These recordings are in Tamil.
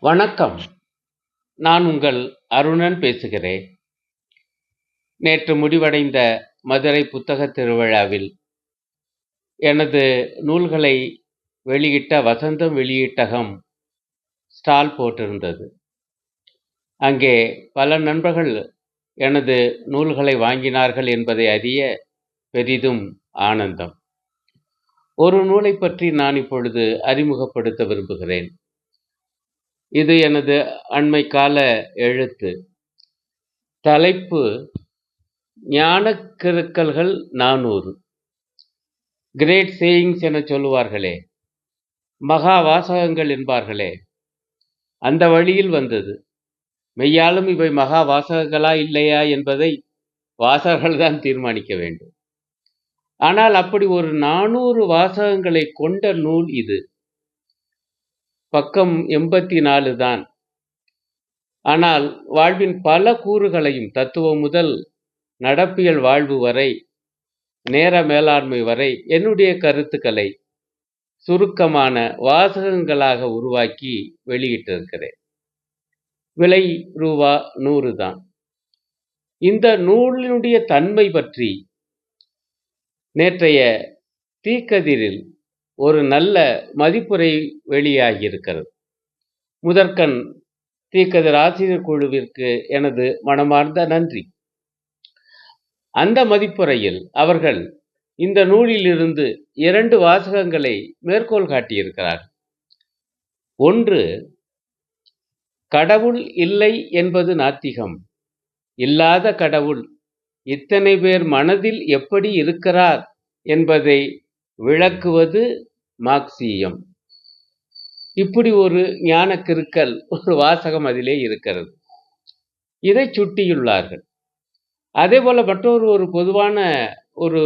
வணக்கம். நான் உங்கள் அருணன் பேசுகிறேன். நேற்று முடிவடைந்த மதுரை புத்தக திருவிழாவில் எனது நூல்களை வெளியிட்ட வசந்தம் வெளியீட்டகம் ஸ்டால் போட்டிருந்தது. அங்கே பல நண்பர்கள் எனது நூல்களை வாங்கினார்கள் என்பதை அறிய பெரிதும் ஆனந்தம். ஒரு நூலை பற்றி நான் இப்பொழுது அறிமுகப்படுத்த விரும்புகிறேன். இது எனது அண்மை கால எழுத்து. தலைப்பு ஞானக்கிருக்கல்கள் நானூறு. கிரேட் சேயிங்ஸ் என சொல்லுவார்களே. மகா வாசகங்கள் என்பார்களே. அந்த வழியில் வந்தது. மெய்யாலும் இவை மகா வாசகங்களா இல்லையா என்பதை வாசகர்கள் தான் தீர்மானிக்க வேண்டும். ஆனால் அப்படி ஒரு நானூறு வாசகங்களை கொண்ட நூல் இது. பக்கம் எண்பத்தி நாலு தான். ஆனால் வாழ்வின் பல கூறுகளையும் தத்துவம் முதல் நடப்பியல் வாழ்வு வரை நேர மேலாண்மை வரை என்னுடைய கருத்துக்களை சுருக்கமான வாசகங்களாக உருவாக்கி வெளியிட்டிருக்கிறேன். விலை ரூபா நூறு தான். இந்த நூலினுடைய தன்மை பற்றி நேற்றைய தீக்கதிரில் ஒரு நல்ல மதிப்புரை வெளியாகியிருக்கிறது. முதற்கண் தீக்கதிர் ஆசிரியர் குழுவிற்கு எனது மனமார்ந்த நன்றி. அந்த மதிப்புரையில் அவர்கள் இந்த நூலிலிருந்து இரண்டு வாசகங்களை மேற்கோள் காட்டியிருக்கிறார் ஒன்று கடவுள் இல்லை என்பது நாத்திகம். இல்லாத கடவுள் இத்தனை பேர் மனதில் எப்படி இருக்கிறார் என்பதை விளக்குவது மார்க்சியம். இப்படி ஒரு ஞான கிருக்கல் ஒரு வாசகம் அதிலே இருக்கிறது. இதை சுட்டியுள்ளார்கள். அதே போல மற்றொரு ஒரு பொதுவான ஒரு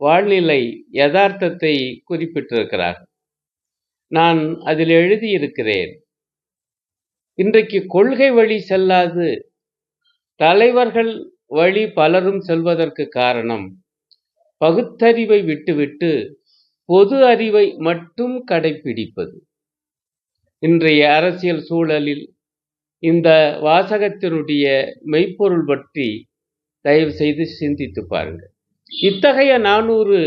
வாழ்நிலை யதார்த்தத்தை குறிப்பிட்டிருக்கிறார்கள். நான் அதில் எழுதியிருக்கிறேன். இன்றைக்கு கொள்கை வழி செல்லாது தலைவர்கள் வழி பலரும் செல்வதற்கு காரணம் பகுத்தறிவை விட்டுவிட்டு பொது அறிவை மட்டும் கடைபிடிப்பது இன்றைய அரசியல் சூழலில் இந்த வாசகத்தினுடைய மெய்ப்பொருள் பற்றி தயவு செய்து சிந்தித்து பாருங்கள். இத்தகைய நானூறு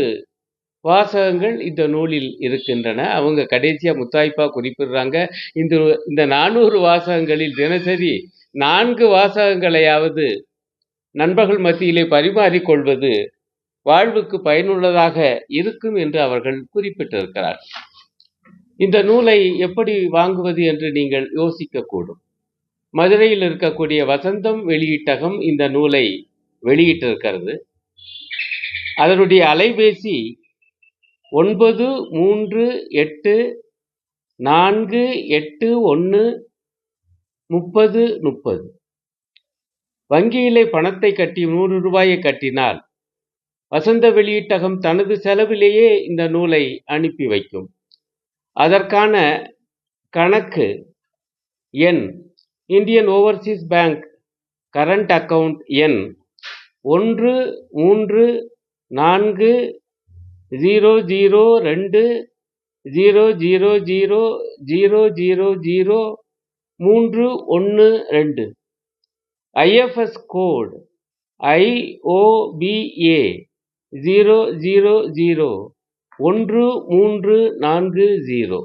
வாசகங்கள் இந்த நூலில் இருக்கின்றன. அவங்க கடைசியாக முத்தாய்ப்பாக குறிப்பிடுறாங்க. இந்த இந்த நானூறு வாசகங்களில் தினசரி நான்கு வாசகங்களையாவது நண்பர்கள் மத்தியிலே பரிமாறிக்கொள்வது வாழ்வுக்கு பயனுள்ளதாக இருக்கும் என்று அவர்கள் குறிப்பிட்டிருக்கிறார் இந்த நூலை எப்படி வாங்குவது என்று நீங்கள் யோசிக்கக்கூடும். மதுரையில் இருக்கக்கூடிய வசந்தம் வெளியீட்டகம் இந்த நூலை வெளியிட்டிருக்கிறது. அதனுடைய அலைபேசி ஒன்பது மூன்று எட்டு நான்கு எட்டு ஒன்று முப்பது முப்பது. வங்கியிலே பணத்தை கட்டி நூறு ரூபாயை கட்டினால் வசந்த வெளியீட்டகம் தனது செலவிலேயே இந்த நூலை அனுப்பி வைக்கும். அதற்கான கணக்கு எண் Indian Overseas Bank current account எண் ஒன்று மூன்று நான்கு ஜீரோ ஜீரோ ரெண்டு zero zero zero zero zero zero மூன்று ஒன்று ரெண்டு. IFS code IOBA zero zero zero ஒன்று மூன்று நான்கு ஜீரோ